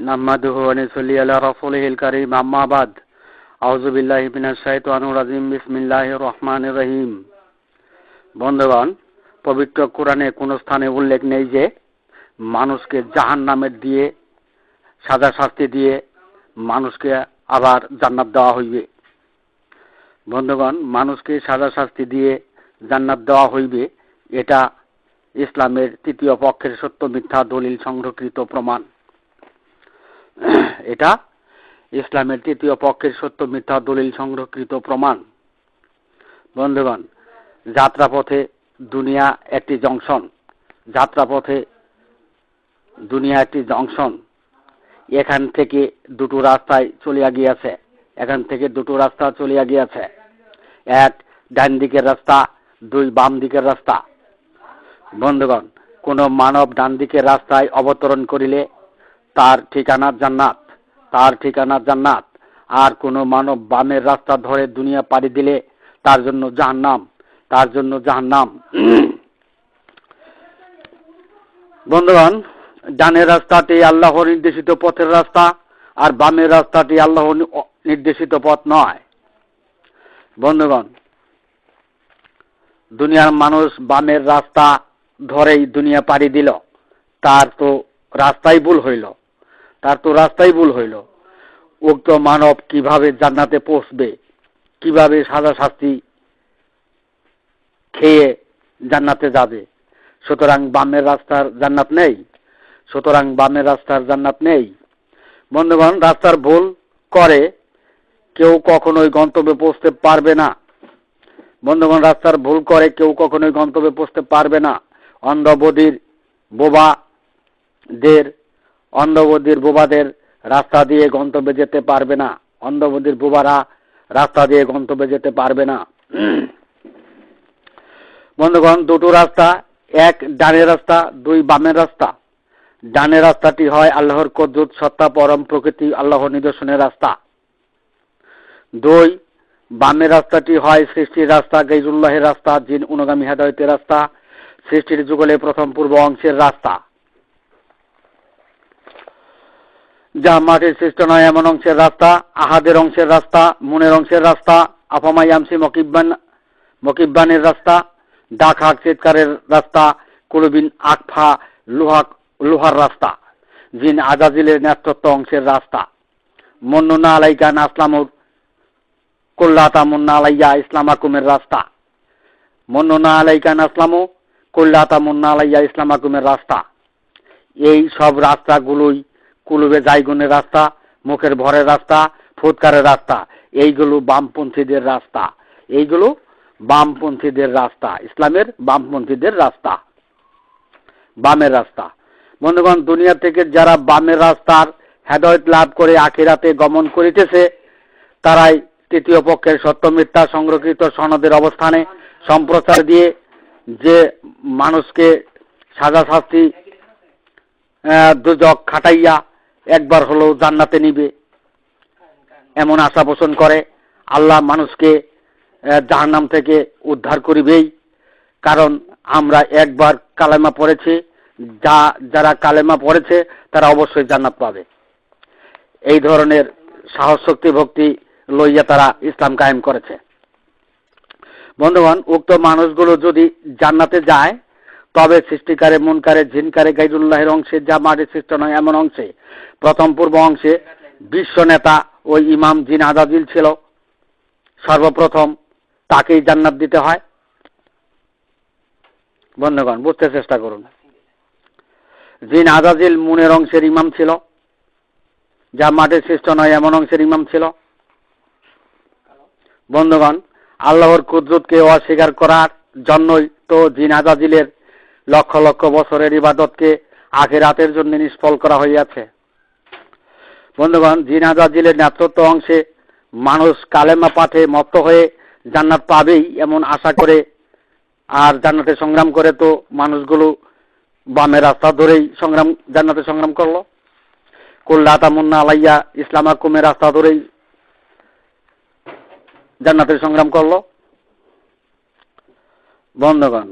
نحمده ونصلي على رسوله الكريم أما بعد أعوذ بالله من الشيطان الرجيم بسم الله الرحمن الرحيم বন্ধুগণ পবিত্র কোরআনে কোনো স্থানে উল্লেখ নেই যে মানুষকে জাহান নামের দিয়ে সাজা শাস্তি দিয়ে মানুষকে আবার জান্নাত দেওয়া হইবে বন্ধুগণ মানুষকে সাজা শাস্তি দিয়ে জান্নাত দেওয়া হইবে এটা ইসলামের তৃতীয় পক্ষের সত্য মিথ্যা দলিল সংরক্ষিত প্রমাণ এটা ইসলামের তৃতীয় পক্ষের সত্য, মিথ্যা, দলিল সংরক্ষিত প্রমাণ। বন্ধুগণ, যাত্রাপথে দুনিয়া একটি জংশন। যাত্রাপথে দুনিয়া একটি জংশন। এখান থেকে দুটো রাস্তায় চলিয়া গিয়াছে। এখান থেকে দুটো রাস্তা চলিয়া গিয়াছে। এক ডান দিকের রাস্তা, দুই বাম দিকের রাস্তা। বন্ধুগণ, কোন মানব ডান দিকের রাস্তায় অবতরণ করিলে তার ঠিকানা জান্নাত, তার ঠিকানা জান্নাত। আর কোন মানব বামের রাস্তা ধরে দুনিয়া পাড়ি দিলে তার জন্য জাহান্নাম, তার জন্য জাহান্নাম। বন্ধুগণ, ডানের রাস্তাটি আল্লাহ নির্দেশিত পথের রাস্তা, আর বামের রাস্তাটি আল্লাহ নির্দেশিত পথ নয়। বন্ধুগণ, দুনিয়ার মানুষ বামের রাস্তা ধরেই দুনিয়া পাড়ি দিল, তার তো রাস্তাই ভুল হইল। তার তো রাস্তাই ভুল হইল। উক্ত মানব কীভাবে জান্নাতে পৌঁছবে, কীভাবে সাজা শাস্তি খেয়ে জান্নাতে যাবে? সুতরাং বামের রাস্তার জান্নাত নেই, সুতরাং বামের রাস্তার জান্নাত নেই। বন্ধুগণ, রাস্তার ভুল করে কেউ কখনোই গন্তব্যে পৌঁছতে পারবে না। বন্ধুগণ, রাস্তার ভুল করে কেউ কখনোই গন্তব্যে পৌঁছতে পারবে না। অন্ধবধির বোবাদের অন্ধবধির বোবাদের রাস্তা দিয়ে গন্তব্যে যেতে পারবে না। অন্ধবধির বোবারা রাস্তা দিয়ে গন্তব্যে যেতে পারবে না। বন্ধুগণ, দুটো রাস্তা, এক ডানের রাস্তা, দুই বামের রাস্তা। ডানের রাস্তাটি হয় আল্লাহর কদ্দুত সত্তা, পরম প্রকৃতি আল্লাহর নিদর্শনের রাস্তা। দুই বামের রাস্তাটি হয় সৃষ্টির রাস্তা গৈজুল্লাহের রাস্তা, জিন অনুগামী হেদায়তের রাস্তা। সৃষ্টির যুগলে প্রথম পূর্ব অংশের রাস্তা। যা মাটির সৃষ্ট নয়, এমন অংশের রাস্তা, আহাদের অংশের রাস্তা, মনের অংশের রাস্তা আফামাইয়ামসি মকিব্বান, মকিব্বানের রাস্তা, ডাক হাক চিৎকারের রাস্তা, কুলবিন আকফা লোহা লোহার রাস্তা, জিন আজাজিলের নেতৃত্ব অংশের রাস্তা। মন্নুনা আলাইকা নাসলামুর কল্লাতা মুন্না আলাইয়া ইসলামাকুমের রাস্তা। মন্নুনা আলাইকা নাসলামু কল্লাতা মুন্না আলাইয়া ইসলামাকুমের রাস্তা। এই সব রাস্তাগুলোই কুলুবে জাইগুনের রাস্তা, মুখের ভরের রাস্তা, ফুৎকারের রাস্তা। এইগুলো বামপন্থীদের রাস্তা। এইগুলো বামপন্থীদের রাস্তা। ইসলামের বামপন্থীদের রাস্তা। বামের রাস্তা। বন্ধুগণ, দুনিয়া থেকে যারা বামের রাস্তার হেদায়ত লাভ করে আখিরাতে গমন করিতেছে, তারাই তৃতীয় পক্ষের সত্য মিথ্যা সংরক্ষিত সনদের অবস্থানে সম্প্রচার দিয়ে যে মানুষকে সাজা শাস্তি দুজক খাটাইয়া একবার হলেও জান্নাতে নিবে। এমন আশা পোষণ করে। আল্লাহ মানুষকে জাহান্নাম থেকে উদ্ধার করিবেই। কারণ আমরা একবার কালেমা পড়েছি, যা, যারা কালেমা পড়েছে, তারা অবশ্যই জান্নাত পাবে। এই ধরনের সাহস, শক্তি, ভক্তি লইয়া তারা ইসলাম কায়েম করেছে। বন্ধুগণ, উক্ত মানুষগুলো যদি জান্নাতে যায় তবে সৃষ্টিকারে, মনকারে ঝিনকারে গাইদুল্লাহের অংশে যা মাটির সৃষ্ট নয়, এমন অংশে। প্রথম পূর্ব অংশে বিশ্ব নেতা ওই ইমাম জিন আজাদিল ছিল। সর্বপ্রথম তাকেই জান্নাত দিতে হয়। বন্ধুগণ, বুঝতে চেষ্টা করুন। জিন আজাজিল মুনের অংশের ইমাম ছিল। যা মাটির সৃষ্ট নয়, এমন অংশের ইমাম ছিল। বন্ধুগণ, আল্লাহর কুদরতকে অস্বীকার করার জন্যই তো জিন আজাজিলের লক্ষ লক্ষ বছরের ইবাদতকে আখেরাতের জন্য নিষ্ফল করা হইয়াছে। বন্ধুগণ জিন আজাজিলের নেতৃত্ব অংশে মানুষ কালেমা পাঠে মত্ত হয়ে জান্নাত পাবেই এমন আশা করে, আর জান্নাতে সংগ্রাম করে তো মানুষগুলো বামের রাস্তা ধরেই সংগ্রাম, জান্নাতে সংগ্রাম করল। কল্লাতা মুন্না আলাইয়া ইসলামা কুমের রাস্তা ধরেই জান্নাতের সংগ্রাম করল। বন্ধগণ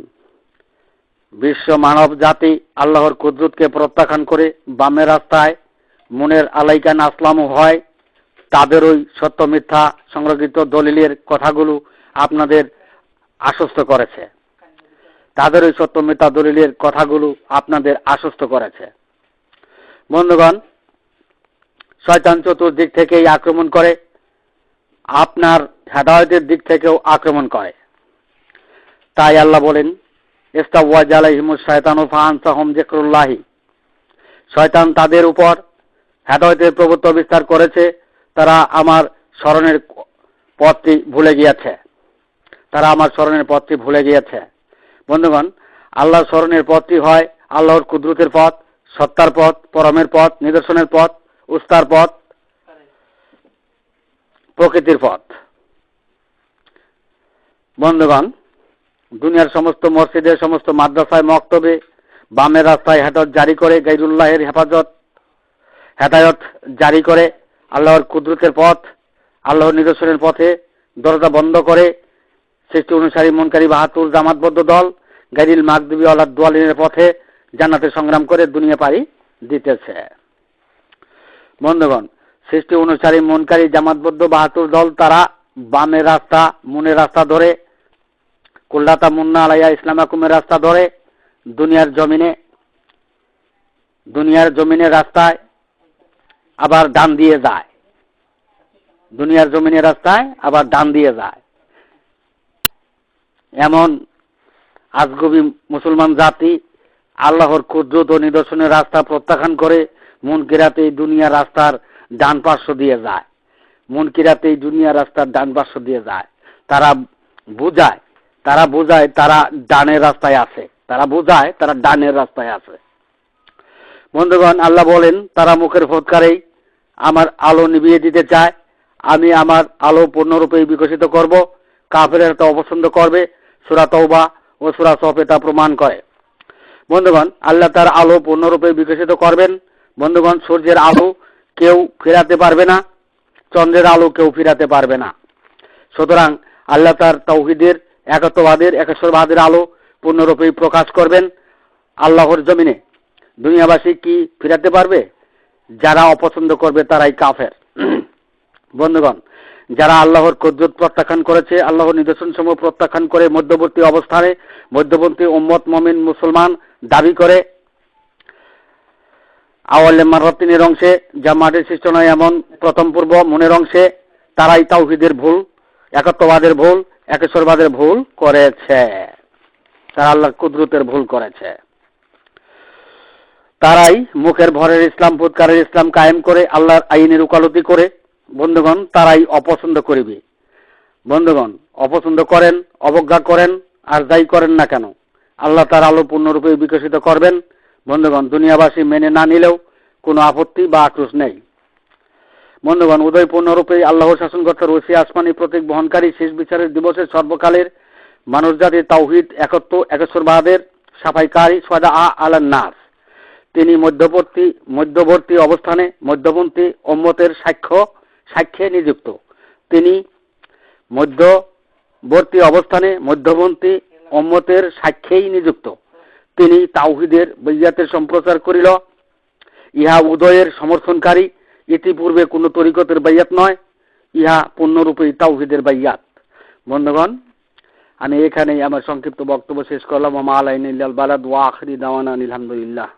বিশ্ব মানব জাতি আল্লাহর কুদরতকে প্রত্যাখ্যান করে বামের রাস্তায় মনের আলাইকান আসলামও হয়, তাদের ওই সত্য মিথ্যা সংরক্ষিত দলিলের কথাগুলো আপনাদের আশ্বস্ত করেছে। তাদের ওই সত্য মিথ্যা দলিলের কথাগুলো আপনাদের আশ্বস্ত করেছে। বন্ধুগণ, শয়তান চতুর্দিক থেকেই আক্রমণ করে, আপনার হেদায়তের দিক থেকেও আক্রমণ করে। তাই আল্লাহ বলেন শয়তান তাদের উপর হেদায়তের প্রভুত্ব বিস্তার করেছে। তারা আমার স্মরণের পথটি ভুলে গিয়েছে। তারা আমার স্মরণের পথটি ভুলে গিয়েছে। বন্ধুগণ, আল্লাহর স্মরণের পথটি হয় আল্লাহর কুদরতের পথ, সত্তার পথ, পরমের পথ, নিদর্শনের পথ, উস্তার পথ, প্রকৃতির পথ। বন্ধুগণ দুনিয়ার সমস্ত মসজিদের সমস্ত মাদ্রাসায় মক্তবে বামের রাস্তায় হেদায়ত জারি করে, গাইরুল্লাহের হেফাজত, হেদায়ত জারি করে, আল্লাহর কুদরতের পথ, আল্লাহর নিদর্শনের পথে দরজা বন্ধ করে, সৃষ্টি অনুসারী মনকারী বাহাতুর জামাতবদ্ধ দল, গাইরিল মাকদুবি আল্লাহ দোয়ালিনের পথে জান্নাতে সংগ্রাম করে দুনিয়া পাড়ি দিতেছে। বন্ধুগণ, সৃষ্টি অনুসারী মনকারী জামাতবদ্ধ বাহাতুর দল তারা বামের রাস্তা মুনের রাস্তা ধরে কলকাতা মুন্না আলাইয়া ইসলামাকুমের রাস্তা ধরে, দুনিয়ার জমিনে, দুনিয়ার জমিনের রাস্তায় আবার ডান দিয়ে যায়। দুনিয়ার জমিনের রাস্তায় আবার ডান দিয়ে যায়। এমন আজগবি মুসলমান জাতি আল্লাহর কুদরত ও নিদর্শনের রাস্তা প্রত্যাখ্যান করে মন কিরাতে এই দুনিয়ার রাস্তার ডান পার্শ্ব দিয়ে যায়। মন কিরাতে এই দুনিয়ার রাস্তার ডান পার্শ্ব দিয়ে যায়। তারা বুঝায় তারা বোঝায় তারা ডানের রাস্তায় আছে। তারা বোঝায় তারা ডানের রাস্তায় আছে। বন্ধুগণ, আল্লাহ বলেন, তারা মুখের ফৎকারেই আমার আলো নিভিয়ে দিতে চায়। আমি আমার আলো পূর্ণরূপে বিকশিত করব। কাফের তা অপছন্দ করবে, সুরা তৌবা ও সুরা সফে তা প্রমাণ করে। বন্ধুগণ, আল্লাহ তার আলো পূর্ণরূপে বিকশিত করবেন। বন্ধুগণ, সূর্যের আলো কেউ ফেরাতে পারবে না, চন্দ্রের আলো কেউ ফিরাতে পারবে না। সুতরাং আল্লাহ তার তৌহিদের একত্ববাদের, একেশ্বরবাদের আলো পূর্ণরূপে প্রকাশ করবেন আল্লাহর জমিনে। দুনিয়াবাসী কি ফিরাতে পারবে? যারা অপছন্দ করবে তারাই কাফের। বন্ধুগণ, যারা আল্লাহর কদ্রুত প্রত্যাখ্যান করেছে, আল্লাহর নিদর্শন সমূহ প্রত্যাখ্যান করে মধ্যবর্তী অবস্থানে মধ্যবর্তী উম্মত মমিন মুসলমান দাবি করে আওয়ালে মারতিনের অংশে যা মাটির সৃষ্ট নয় এমন প্রথম পূর্ব মনের অংশে, তারাই তাওহিদের ভুল, একত্ববাদের ভুল একেশ্বরবাদের ভুল করেছে। তারা আল্লাহর কুদরতের ভুল করেছে। তারাই মুখের ভরের ইসলাম ফুৎকারের ইসলাম কায়েম করে আল্লাহর আইনের উকালতি করে। বন্ধুগণ, তারাই অপছন্দ করিবে। বন্ধুগণ, অপছন্দ করেন, অবজ্ঞা করেন, আর যাই করেন না কেন, আল্লাহ তার আলো পূর্ণরূপে বিকশিত করবেন। বন্ধুগণ, দুনিয়াবাসী মেনে না নিলেও কোনো আপত্তি বা আক্রোশ নেই। বন্ধুগণ উদয় পূর্ণরূপে আল্লাহর শাসনকর্তার ওসি আসমানি প্রতীক বহনকারী শেষ বিচারের দিবসের সর্বকালের মানুষ জাতির তাওহিদ একত্ব একেশ্বরবাদের সাফাইকারী সদা আ আলান নাস তিনি মধ্যবর্তী মধ্যবর্তী অবস্থানে মধ্যপন্থী অম্মতের সাক্ষ্য, সাক্ষ্যে নিযুক্ত। তিনি মধ্যবর্তী অবস্থানে মধ্যপন্থী অম্মতের সাক্ষ্যেই নিযুক্ত। তিনি তাওহিদের বৈয়াতের সম্প্রচার করিল। ইহা উদয়ের সমর্থনকারী ইতিপূর্বে কোনো তরিকতের বাইয়াত নয়, ইহা পূর্ণরূপে তাওহিদের বাইয়াত। বন্ধুগণ, আমি এখানেই আমার সংক্ষিপ্ত বক্তব্য শেষ করলাম। আমা আলাইন বালাদ, ওয়া আখরি দাওয়ানা আলহামদুলিল্লাহ